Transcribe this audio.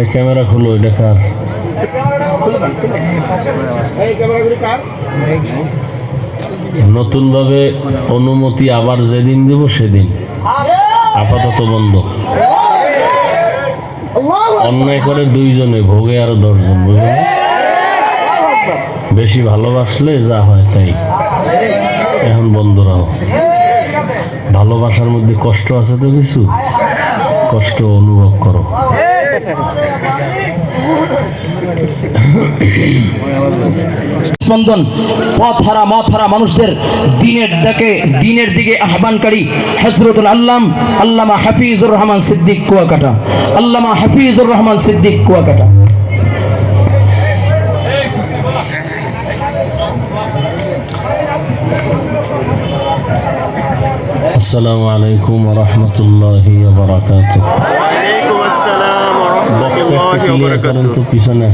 এই ক্যামেরা খুলো, এটা কার? নতুনভাবে অনুমতি আবার যেদিন দেব সেদিন। আপাতত বন্ধ। অন্যায় করে দুইজনে, ভোগে আরও দশজন, বুঝলেন? বেশি ভালোবাসলে যা হয় তাই। এখন বন্ধ রাখো ভালোবাসার মধ্যে কষ্ট আছে তো কিছু? কষ্ট অনুভব করো। স্পন্দন পথহারা মথহারা মানুষদের দিনের ডাকে, দিনের দিকে আহ্বানকারী হজরতুল আল্লাম, আল্লামা হাফিজুর রহমান সিদ্দিক কুয়াকাটা, আল্লামা হাফিজুর রহমান সিদ্দিক কুয়াকাটা। বারাকাতু পিছনে